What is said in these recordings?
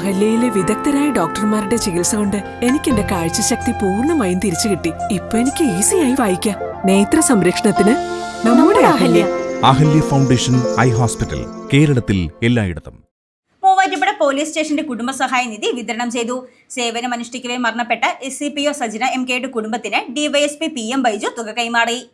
അഹല്യയിലെ വിദഗ്ധരായ ഡോക്ടർമാരുടെ ചികിത്സ കൊണ്ട് എനിക്ക് എന്റെ കാഴ്ചശക്തി പൂർണമായും തിരിച്ചു കിട്ടി. ഇപ്പൊ എനിക്ക് ഈസിയായി വായിക്കാം. നേത്ര സംരക്ഷണത്തിന് നമ്മുടെ Ahalya. Ahalya. Foundation eye hospital കേരളത്തിൽ എല്ലായിടത്തും. മൂവാറ്റുപുഴ പോലീസ് സ്റ്റേഷന്റെ കുടുംബസഹായ നിധി വിതരണം ചെയ്തു. സേവനമനുഷ്ഠിക്കവേ മരണപ്പെട്ട S C P O Sajina M കെയുടെ കുടുംബത്തിന് ഡിവൈഎസ്പി പി എം ബൈജു തുക കൈമാറി.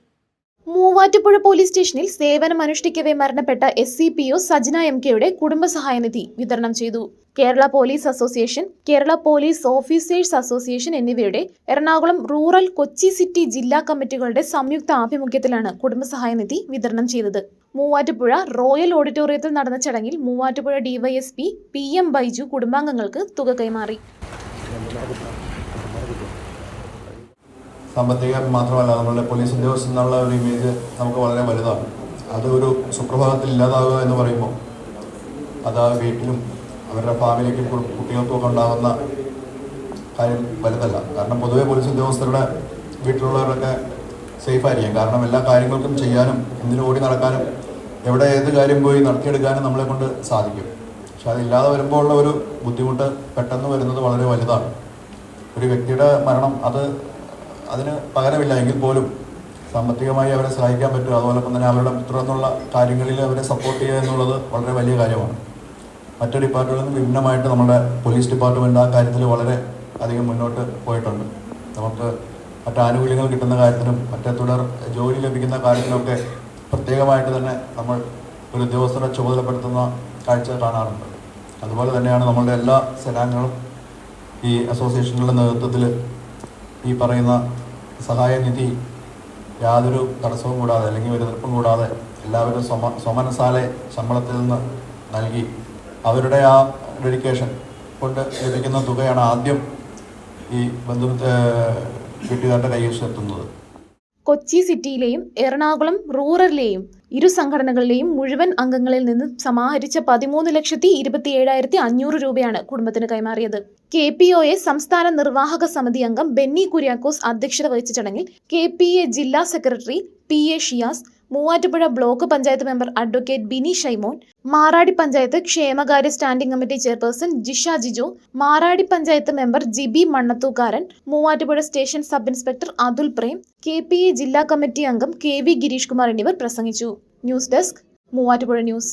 മൂവാറ്റുപുഴ പോലീസ് സ്റ്റേഷനിൽ സേവനമനുഷ്ഠിക്കവെ മരണപ്പെട്ട S C P O Sajana M കെയുടെ കുടുംബസഹായ നിധി വിതരണം ചെയ്തു. Kerala police association Kerala police officers association എന്നിവയുടെ എറണാകുളം റൂറൽ കൊച്ചി സിറ്റി ജില്ലാ കമ്മിറ്റികളുടെ സംയുക്ത ആഭിമുഖ്യത്തിലാണ് കുടുംബസഹായ നിധി വിതരണം ചെയ്തത്. മൂവാറ്റുപുഴ റോയൽ ഓഡിറ്റോറിയത്തിൽ നടന്ന ചടങ്ങിൽ Muvattupuzha DYSP P M Baiju കുടുംബാംഗങ്ങൾക്ക് തുക കൈമാറി. സാമ്പത്തികം മാത്രമല്ല നമ്മളുടെ പോലീസ് ഉദ്യോഗസ്ഥൻ എന്നുള്ള ഒരു ഇമേജ് നമുക്ക് വളരെ വലുതാണ്. അത് ഒരു സുപ്രഭാതത്തിൽ ഇല്ലാതാവുക എന്ന് പറയുമ്പോൾ അത് ആ വീട്ടിലും അവരുടെ ഫാമിലിക്കും കുട്ടികൾക്കും ഉണ്ടാകുന്ന കാര്യം വലുതല്ല. കാരണം പൊതുവെ പോലീസ് ഉദ്യോഗസ്ഥരുടെ വീട്ടിലുള്ളവരൊക്കെ സേഫ് ആയിരിക്കും. കാരണം എല്ലാ കാര്യങ്ങൾക്കും ചെയ്യാനും എന്തിനും ഓടി നടക്കാനും എവിടെ ഏത് കാര്യം പോയി നടത്തിയെടുക്കാനും നമ്മളെ കൊണ്ട് സാധിക്കും. പക്ഷെ അതില്ലാതെ വരുമ്പോൾ ഉള്ള ഒരു ബുദ്ധിമുട്ട് പെട്ടെന്ന് വരുന്നത് വളരെ വലുതാണ്. ഒരു വ്യക്തിയുടെ മരണം അത് അതിന് പകരമില്ല എങ്കിൽ പോലും സാമ്പത്തികമായി അവരെ സഹായിക്കാൻ പറ്റും. അതുപോലെ തന്നെ അവരുടെ തുടർന്നുള്ള കാര്യങ്ങളിൽ അവരെ സപ്പോർട്ട് ചെയ്യുക എന്നുള്ളത് വളരെ വലിയ കാര്യമാണ്. മറ്റു ഡിപ്പാർട്ട്മെന്റിൽ നിന്ന് വിഭിന്നമായിട്ട് നമ്മുടെ പോലീസ് ഡിപ്പാർട്ട്മെന്റ് ആ കാര്യത്തിൽ വളരെ അധികം മുന്നോട്ട് പോയിട്ടുണ്ട്. നമുക്ക് മറ്റ് ആനുകൂല്യങ്ങൾ കിട്ടുന്ന കാര്യത്തിലും മറ്റേ തുടർ ജോലി ലഭിക്കുന്ന കാര്യത്തിനൊക്കെ പ്രത്യേകമായിട്ട് തന്നെ നമ്മൾ ഒരു ഉദ്യോഗസ്ഥരെ ചുമതലപ്പെടുത്തുന്ന കാഴ്ച കാണാറുണ്ട്. അതുപോലെ തന്നെയാണ് നമ്മളുടെ എല്ലാ സേനാംഗങ്ങളും ഈ അസോസിയേഷനുകളുടെ നേതൃത്വത്തിൽ ഈ പറയുന്ന സഹായനിധി യാതൊരു തടസ്സവും കൂടാതെ അല്ലെങ്കിൽ ഒരു എതിർപ്പും കൂടാതെ എല്ലാവരും സ്വമ സ്വമനസാലെ ശമ്പളത്തിൽ നിന്ന് നൽകി അവരുടെ ആ ഡെഡിക്കേഷൻ കൊണ്ട് ലഭിക്കുന്ന തുകയാണ് ആദ്യം ഈ ബന്ധു വീട്ടുകാരുടെ കൈവശെത്തുന്നത് കൊച്ചി സിറ്റിയിലെയും എറണാകുളം റൂറലിലെയും ഇരു സംഘടനകളിലെയും മുഴുവൻ അംഗങ്ങളിൽ നിന്ന് സമാഹരിച്ച പതിമൂന്ന് ലക്ഷത്തി ഇരുപത്തി ഏഴായിരത്തി അഞ്ഞൂറ് രൂപയാണ് കുടുംബത്തിന് കൈമാറിയത്. കെ പി ഒ എ സംസ്ഥാന നിർവാഹക സമിതി അംഗം ബെന്നി കുര്യാക്കോസ് അധ്യക്ഷത വഹിച്ച ചടങ്ങിൽ കെ പി എ ജില്ലാ secretary P A Shiyas Muvattupuzha block panchayat member advocate Bini Shymon Maradi panchayat ക്ഷേമകാര്യ standing committee chairperson Jisha Jiju Maradi panchayat member Jibi Mannathookkaran Muvattupuzha station sub inspector Athul Prem K P A ജില്ലാ കമ്മിറ്റി അംഗം K V Girish Kumar എന്നിവർ പ്രസംഗിച്ചു. News desk Muvattupuzha news.